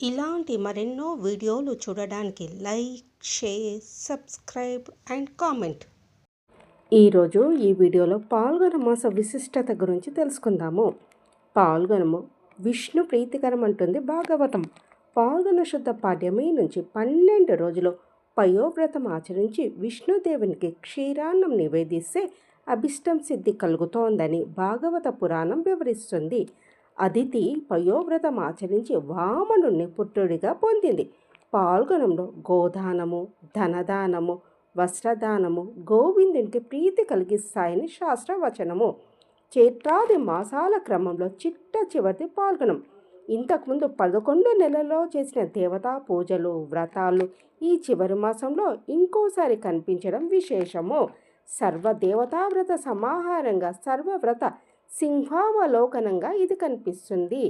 ఇలాంటి మరెన్నో వీడియోలు చూడడానికి like share subscribe and comment. ఈరోజు ఈ వీడియోలో పాల్గొన మాస విశిష్టత గురించి తెలుసుకుందాము. పాల్గొనము విష్ణు ప్రీతికరం అంటుంది భాగవతం. పాల్గొన శుద్ధ పాడ్యమి నుంచి పన్నెండు రోజులు పయోవ్రతం ఆచరించి విష్ణుదేవునికి క్షీరాన్నం నివేదిస్తే అభిష్టం సిద్ధి కలుగుతోందని భాగవత పురాణం వివరిస్తుంది. అదితి పయోవ్రతం ఆచరించి వామనుణ్ణి పుత్రుడిగా పొందింది. పాల్గొనంలో గోదానము ధనదానము వస్త్రదానము గోవిందునికి ప్రీతి కలిగిస్తాయని శాస్త్రవచనము. చైత్రాది మాసాల క్రమంలో చిట్ట చివరిది పాల్గొనం. ఇంతకుముందు పదకొండు నెలల్లో చేసిన దేవతా పూజలు వ్రతాలు ఈ చివరి మాసంలో ఇంకోసారి కనిపించడం విశేషము. సర్వదేవతావ్రత సమాహారంగా సర్వవ్రత సింహావలోకనంగా ఇది కనిపిస్తుంది.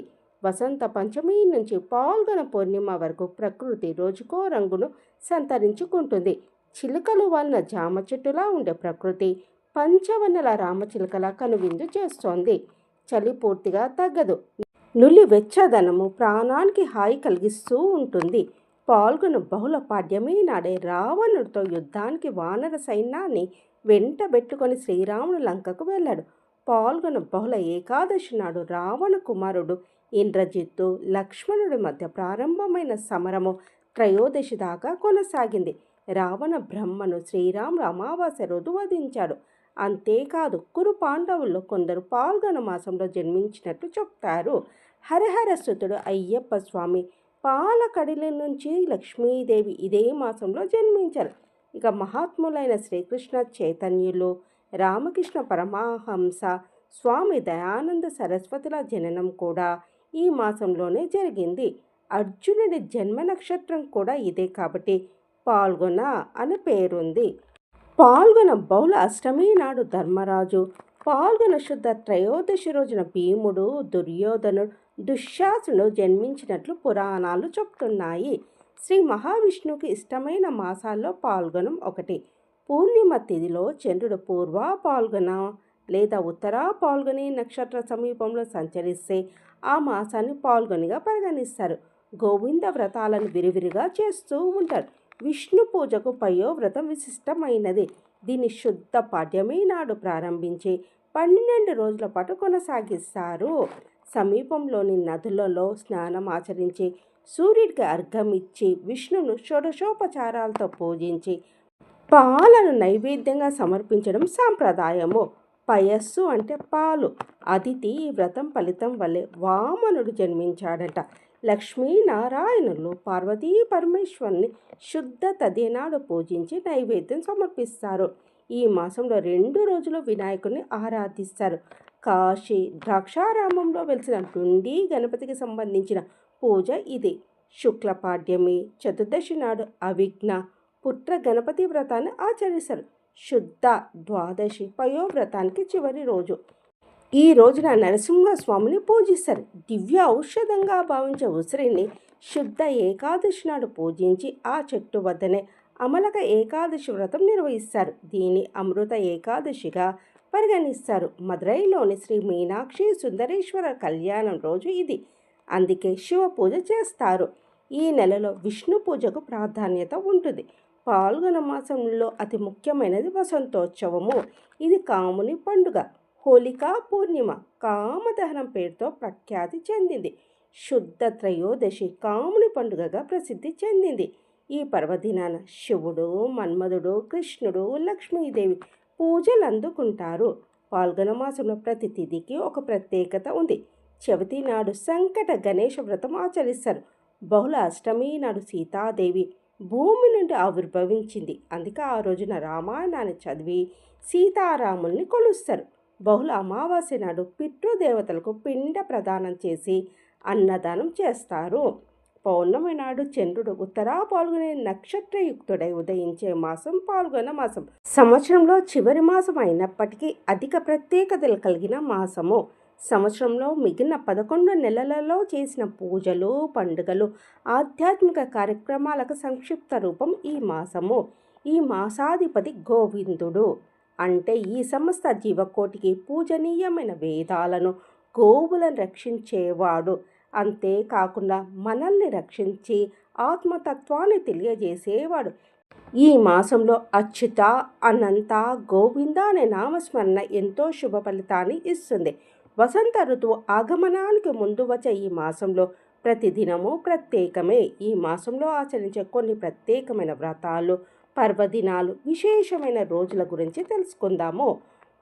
వసంత పంచమి నుంచి పాల్గొన పూర్ణిమ వరకు ప్రకృతి రోజుకో రంగును సంతరించుకుంటుంది. చిలుకలు వలన జామ చెట్టులా ఉండే ప్రకృతి పంచవన్నెల రామచిలుకలా కనువిందు చేస్తోంది. చలి పూర్తిగా తగ్గదు. నులి వెచ్చదనము ప్రాణానికి హాయి కలిగిస్తూ ఉంటుంది. పాల్గొన బహుళ పాడ్యమే నాడే రావణుడితో యుద్ధానికి వానర సైన్యాన్ని వెంటబెట్టుకొని శ్రీరాముడు లంకకు వెళ్ళాడు. పాల్గొన బహుళ ఏకాదశి నాడు రావణ కుమారుడు ఇంద్రజిత్తు లక్ష్మణుడి మధ్య ప్రారంభమైన సమరము త్రయోదశి దాకా కొనసాగింది. రావణ బ్రహ్మను శ్రీరాముడు అమావాస్య రోజు వధించాడు. అంతేకాదు కురు పాండవుల్లో కొందరు పాల్గొన మాసంలో జన్మించినట్టు చెప్తారు. హరిహరసుతుడు అయ్యప్ప స్వామి పాలకడిలి నుంచి లక్ష్మీదేవి ఇదే మాసంలో జన్మించారు. ఇక మహాత్ములైన శ్రీకృష్ణ చైతన్యులు రామకృష్ణ పరమహంస స్వామి దయానంద సరస్వతుల జననం కూడా ఈ మాసంలోనే జరిగింది. అర్జునుడి జన్మ నక్షత్రం కూడా ఇదే కాబట్టి పాల్గొన అని పేరుంది. పాల్గొన బహుళ అష్టమి నాడు ధర్మరాజు పాల్గొన శుద్ధ త్రయోదశి రోజున భీముడు దుర్యోధనుడు దుశ్శాసుడు జన్మించినట్లు పురాణాలు చెప్తున్నాయి. శ్రీ మహావిష్ణువుకి ఇష్టమైన మాసాల్లో పాల్గొనం ఒకటి. పూర్ణిమ తిథిలో చంద్రుడు పూర్వ పాల్గొన లేదా ఉత్తర పాల్గొని నక్షత్ర సమీపంలో సంచరిస్తే ఆ మాసాన్ని పాల్గొనిగా పరిగణిస్తారు. గోవింద వ్రతాలను విరివిరిగా చేస్తూ ఉంటారు. విష్ణు పూజకు పయో వ్రతం విశిష్టమైనది. దీన్ని శుద్ధ పాఠ్యమే నాడు ప్రారంభించి పన్నెండు రోజుల పాటు కొనసాగిస్తారు. సమీపంలోని నదులలో స్నానం ఆచరించి సూర్యుడికి అర్ఘం ఇచ్చి విష్ణును షోడశోపచారాలతో పూజించి పాలను నైవేద్యంగా సమర్పించడం సాంప్రదాయము. పయస్సు అంటే పాలు. అతిథి ఈ వ్రతం ఫలితం వల్లే వామనుడు జన్మించాడట. లక్ష్మీనారాయణులు పార్వతీ పరమేశ్వరుని శుద్ధ తదేనాడు పూజించి నైవేద్యం సమర్పిస్తారు. ఈ మాసంలో రెండు రోజులు వినాయకుడిని ఆరాధిస్తారు. కాశీ ద్రాక్షారామంలో వెలిసిన డుండి గణపతికి సంబంధించిన పూజ ఇది. శుక్లపాడ్యమి చతుర్దశి నాడు అవిఘ్న పుట్ర గణపతి వ్రతాన్ని ఆచరిస్తారు. శుద్ధ ద్వాదశి పయోవ్రతానికి చివరి రోజు. ఈ రోజున నరసింహస్వామిని పూజిస్తారు. దివ్య ఔషధంగా భావించే ఉసిరిని శుద్ధ ఏకాదశి నాడు పూజించి ఆ చెట్టు వద్దనే అమలక ఏకాదశి వ్రతం నిర్వహిస్తారు. దీని అమృత ఏకాదశిగా పరిగణిస్తారు. మదురైలోని శ్రీ మీనాక్షి సుందరేశ్వర కళ్యాణం రోజు ఇది. అందుకే శివ పూజ చేస్తారు. ఈ నెలలో విష్ణు పూజకు ప్రాధాన్యత ఉంటుంది. పాల్గొన మాసంలో అతి ముఖ్యమైనది వసంతోత్సవము. ఇది కాముని పండుగ. హోలికా పూర్ణిమ కామదహనం పేరుతో ప్రఖ్యాతి చెందింది. శుద్ధ త్రయోదశి కాముని పండుగగా ప్రసిద్ధి చెందింది. ఈ పర్వదినాన శివుడు మన్మధుడు కృష్ణుడు లక్ష్మీదేవి పూజలు అందుకుంటారు. పాల్గొన మాసంలో ప్రతి తిథికి ఒక ప్రత్యేకత ఉంది. చవితి నాడు సంకట గణేష వ్రతం ఆచరిస్తారు. బహుళ అష్టమి నాడు సీతాదేవి భూమి నుండి ఆవిర్భవించింది. అందుకే ఆ రోజున రామాయణాన్ని చదివి సీతారాముల్ని కొలుస్తారు. బహుళ అమావాస్య నాడు పితృదేవతలకు పిండ ప్రదానం చేసి అన్నదానం చేస్తారు. పౌర్ణమి నాడు చంద్రుడు ఉత్తరా పాల్గొనే నక్షత్రయుక్తుడై ఉదయించే మాసం పాల్గొన మాసం. సంవత్సరంలో చివరి మాసం అయినప్పటికీ అధిక ప్రత్యేకతలు కలిగిన మాసము. సంవత్సరంలో మిగిలిన పదకొండు నెలలలో చేసిన పూజలు పండుగలు ఆధ్యాత్మిక కార్యక్రమాలకు సంక్షిప్త రూపం ఈ మాసము. ఈ మాసాధిపతి గోవిందుడు. అంటే ఈ సమస్త జీవకోటికి పూజనీయమైన వేదాలను గోవులను రక్షించేవాడు. అంతేకాకుండా మనల్ని రక్షించి ఆత్మతత్వాన్ని తెలియజేసేవాడు. ఈ మాసంలో అచ్యుత అనంత గోవింద అనే నామస్మరణ ఎంతో శుభ ఫలితాన్ని ఇస్తుంది. వసంత ఋతువు ఆగమనానికి ముందు వచ్చే ఈ మాసంలో ప్రతిదినము ప్రత్యేకమే. ఈ మాసంలో ఆచరించే కొన్ని ప్రత్యేకమైన వ్రతాలు పర్వదినాలు విశేషమైన రోజుల గురించి తెలుసుకుందాము.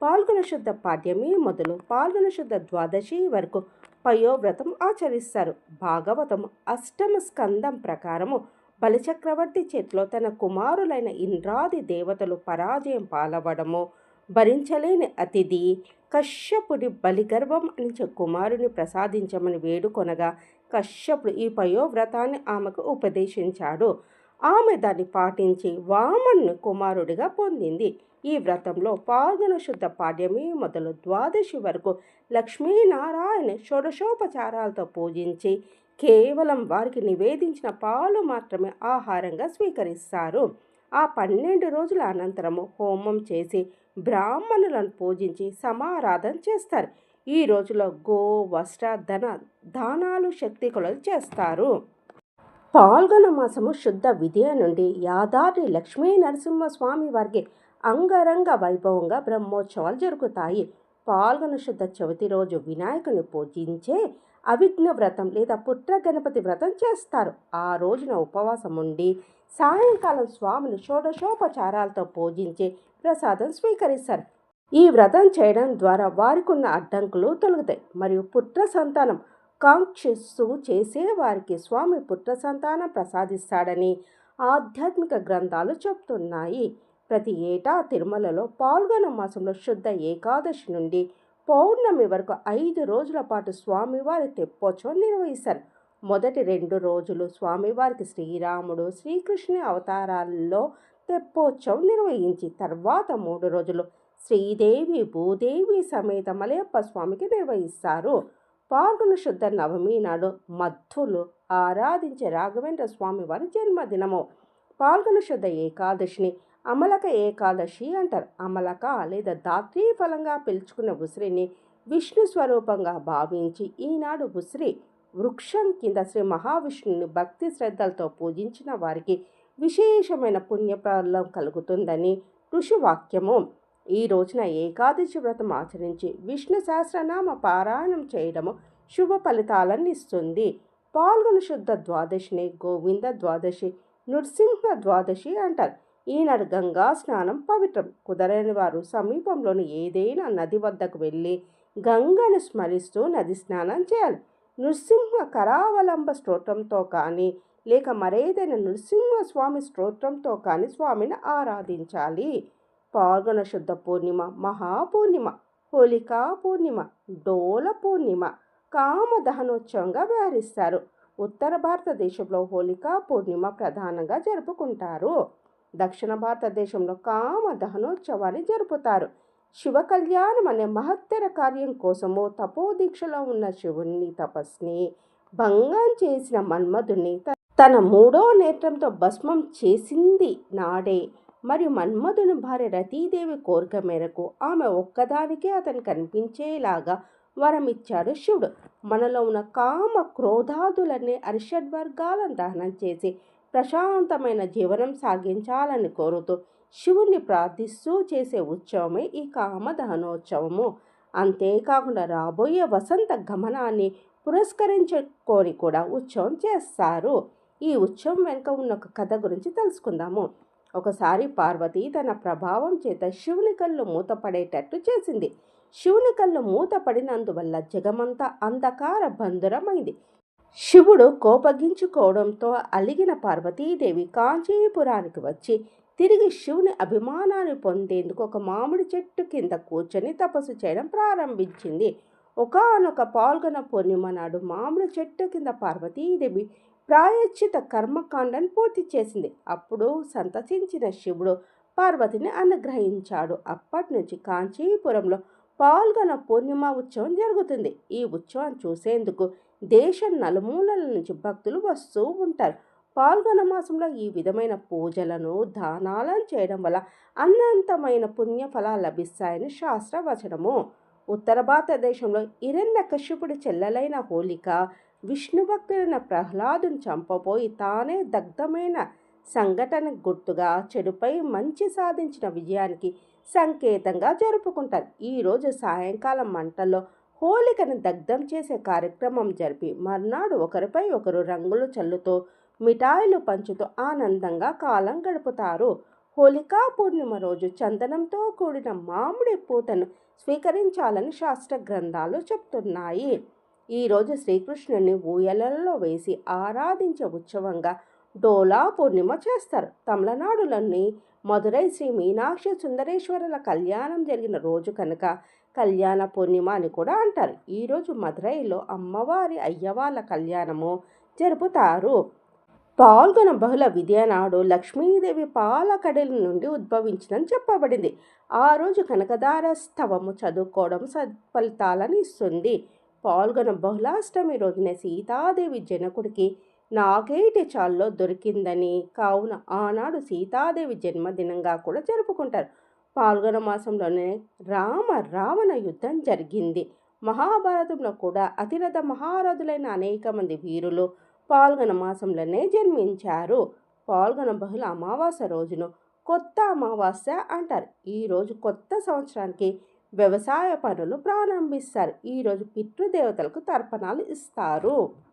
పాల్గొన శుద్ధ పాడ్యమి మొదలు పాల్గొన శుద్ధ ద్వాదశి వరకు పయోవ్రతం ఆచరిస్తారు. భాగవతం అష్టమ స్కందం ప్రకారము బలిచక్రవర్తి చేతిలో తన కుమారులైన ఇంద్రాది దేవతలు పరాజయం పాలవడము భరించలేని అతిథి కశ్యపుడి బలిగర్భం అని కుమారుని ప్రసాదించమని వేడుకొనగా కశ్యపుడు ఈ పయోవ్రతాన్ని ఆమెకు ఉపదేశించాడు. ఆమె దాన్ని పాటించి వామన్ను కుమారుడిగా పొందింది. ఈ వ్రతంలో పాల్గొన శుద్ధ పాడ్యమి మొదలు ద్వాదశి వరకు లక్ష్మీనారాయణ షోడశోపచారాలతో పూజించి కేవలం వారికి నివేదించిన పాలు మాత్రమే ఆహారంగా స్వీకరిస్తారు. ఆ పన్నెండు రోజుల అనంతరము హోమం చేసి బ్రాహ్మణులను పూజించి సమారాధన చేస్తారు. ఈ రోజులో గో వస్త్ర ధన దానాలు శక్తి కొలలు చేస్తారు. పాల్గొన మాసము శుద్ధ విద్య నుండి యాదాద్రి లక్ష్మీ నరసింహస్వామి వారికి అంగరంగ వైభవంగా బ్రహ్మోత్సవాలు జరుగుతాయి. పాల్గొన శుద్ధ చవితి రోజు వినాయకుని పూజించే అవిఘ్న వ్రతం లేదా పుత్ర గణపతి వ్రతం చేస్తారు. ఆ రోజున ఉపవాసం ఉండి సాయంకాలం స్వామిని షోడశోపచారాలతో పూజించి ప్రసాదం స్వీకరిస్తారు. ఈ వ్రతం చేయడం ద్వారా వారికి ఉన్న అడ్డంకులు తొలగుతాయి. మరియు పుత్ర సంతానం కాంక్షిస్తూ చేసే వారికి స్వామి పుత్ర సంతానం ప్రసాదిస్తాడని ఆధ్యాత్మిక గ్రంథాలు చెప్తున్నాయి. ప్రతి ఏటా తిరుమలలో పాల్గొన మాసంలో శుద్ధ ఏకాదశి నుండి పౌర్ణమి వరకు ఐదు రోజుల పాటు స్వామివారి తెప్పోత్సవం నిర్వహిస్తారు. మొదటి రెండు రోజులు స్వామివారికి శ్రీరాముడు శ్రీకృష్ణుని అవతారాల్లో తెప్పోత్సవం నిర్వహించి తర్వాత మూడు రోజులు శ్రీదేవి భూదేవి సమేత మలయప్ప స్వామికి నిర్వహిస్తారు. పాల్గొన శుద్ధ నవమి నాడు మద్ధులు ఆరాధించే రాఘవేంద్ర స్వామి వారి జన్మదినము. పాల్గొన శుద్ధ ఏకాదశిని అమలక ఏకాదశి అంటారు. అమలక లేదా దాత్రీ ఫలంగా పిలుచుకున్న ఉసిరిని విష్ణు స్వరూపంగా భావించి ఈనాడు ఉసిరి వృక్షం కింద శ్రీ మహావిష్ణుని భక్తి శ్రద్ధలతో పూజించిన వారికి విశేషమైన పుణ్యప్రాలం కలుగుతుందని ఋషివాక్యము. ఈ రోజున ఏకాదశి వ్రతం ఆచరించి విష్ణు సహస్రనామ పారాయణం చేయడము శుభ ఫలితాలను ఇస్తుంది. పాల్గొన శుద్ధ ద్వాదశిని గోవింద ద్వాదశి నృసింహ ద్వాదశి అంటారు. ఈనాడు గంగా స్నానం పవిత్రం. కుదరని వారు సమీపంలోని ఏదైనా నది వద్దకు వెళ్ళి గంగను స్మరిస్తూ నది స్నానం చేయాలి. నృసింహ కరావలంబ స్తోత్రంతో కానీ లేక మరేదైనా నృసింహ స్వామి స్తోత్రంతో కానీ స్వామిని ఆరాధించాలి. పాల్గొన శుద్ధ పూర్ణిమ మహాపూర్ణిమ హోలికా పూర్ణిమ డోల పూర్ణిమ కామ దహనోత్సవంగా వ్యవహరిస్తారు. ఉత్తర భారతదేశంలో హోలికా పూర్ణిమ ప్రధానంగా జరుపుకుంటారు. దక్షిణ భారతదేశంలో కామ దహనోత్సవాన్ని జరుపుతారు. శివ కళ్యాణం అనే మహత్తర కార్యం కోసము తపోదీక్షలో ఉన్న శివుణ్ణి తపస్ని భంగం చేసిన మన్మధుని తన మూడో నేత్రంతో భస్మం చేసింది నాడే. మరియు మన్మధుని భార్య రతీదేవి కోరిక మేరకు ఆమె ఒక్కదానికే అతను కనిపించేలాగా వరమిచ్చాడు శివుడు. మనలో ఉన్న కామ క్రోధాదులన్నీ అరిషడ్వర్గాలను దహనం చేసి ప్రశాంతమైన జీవనం సాగించాలని కోరుతూ శివుణ్ణి ప్రార్థిస్తూ చేసే ఉత్సవమే ఈ కామదహనోత్సవము. అంతేకాకుండా రాబోయే వసంత గమనాన్ని పురస్కరించుకొని కూడా ఉత్సవం చేస్తారు. ఈ ఉత్సవం వెనుక ఉన్న ఒక కథ గురించి తెలుసుకుందాము. ఒకసారి పార్వతి తన ప్రభావం చేత శివుని కళ్ళు మూతపడేటట్టు చేసింది. శివుని కళ్ళు మూతపడినందువల్ల జగమంతా అంధకార బంధురమైంది. శివుడు కోపగించుకోవడంతో అలిగిన పార్వతీదేవి కాంచీపురానికి వచ్చి తిరిగి శివుని అభిమానాన్ని పొందేందుకు ఒక మామిడి చెట్టు కింద కూర్చొని తపస్సు చేయడం ప్రారంభించింది. ఒకనొక పాల్గొన పూర్ణిమ నాడు మామిడి చెట్టు కింద పార్వతీదేవి ప్రాయశ్చిత కర్మకాండను పూర్తి చేసింది. అప్పుడు సంతసించిన శివుడు పార్వతిని అనుగ్రహించాడు. అప్పటి నుంచి కాంచీపురంలో పాల్గొన పూర్ణిమ ఉత్సవం జరుగుతుంది. ఈ ఉత్సవం చూసేందుకు దేశం నలుమూలల నుంచి భక్తులు వస్తూ ఉంటారు. పాల్గొన మాసంలో ఈ విధమైన పూజలను దానాలను చేయడం వల్ల అనంతమైన పుణ్యఫలాలు లభిస్తాయని శాస్త్రవచనము. ఉత్తర భారతదేశంలో ఇరణ్య కశ్యపుడి చెల్లెలైన హోలిక విష్ణు భక్తుడైన ప్రహ్లాదుని చంపబోయి తానే దగ్ధమైన సంఘటన గుర్తుగా చెడుపై మంచి సాధించిన విజయానికి సంకేతంగా జరుపుకుంటారు. ఈరోజు సాయంకాలం మంటల్లో హోలికను దగ్ధం చేసే కార్యక్రమం జరిపి మర్నాడు ఒకరిపై ఒకరు రంగులు చల్లుతూ మిఠాయిలు పంచుతూ ఆనందంగా కాలం గడుపుతారు. హోలికా పూర్ణిమ రోజు చందనంతో కూడిన మామిడి పూతను స్వీకరించాలని శాస్త్ర గ్రంథాలు చెప్తున్నాయి. ఈరోజు శ్రీకృష్ణుని ఊయలలో వేసి ఆరాధించే ఉత్సవంగా డోలా పూర్ణిమ చేస్తారు. తమిళనాడులన్నీ మదురై శ్రీ మీనాక్షి సుందరేశ్వరుల కళ్యాణం జరిగిన రోజు కనుక కళ్యాణ పూర్ణిమ అని కూడా అంటారు. ఈరోజు మదురైలో అమ్మవారి అయ్యవాళ్ళ కళ్యాణము జరుపుతారు. పాల్గొన బహుళ విద్యనాడు లక్ష్మీదేవి పాలకడల నుండి ఉద్భవించిందని చెప్పబడింది. ఆ రోజు కనకదార స్తవము చదువుకోవడం సత్ఫలితాలను ఇస్తుంది. పాల్గొన బహుళాష్టమి రోజున సీతాదేవి జనకుడికి నాగేటి చాల్లో దొరికిందని కావున ఆనాడు సీతాదేవి జన్మదినంగా కూడా జరుపుకుంటారు. పాల్గొన మాసంలోనే రామ రావణ యుద్ధం జరిగింది. మహాభారతంలో కూడా అతిరథ మహారథులైన అనేక మంది వీరులు పాల్గొన మాసంలోనే జన్మించారు. పాల్గొన బహుళ అమావాస్య రోజును కొత్త అమావాస్య అంటారు. ఈరోజు కొత్త సంవత్సరానికి వ్యవసాయ పనులు ప్రారంభిస్తారు. ఈరోజు పితృదేవతలకు తర్పణాలు ఇస్తారు.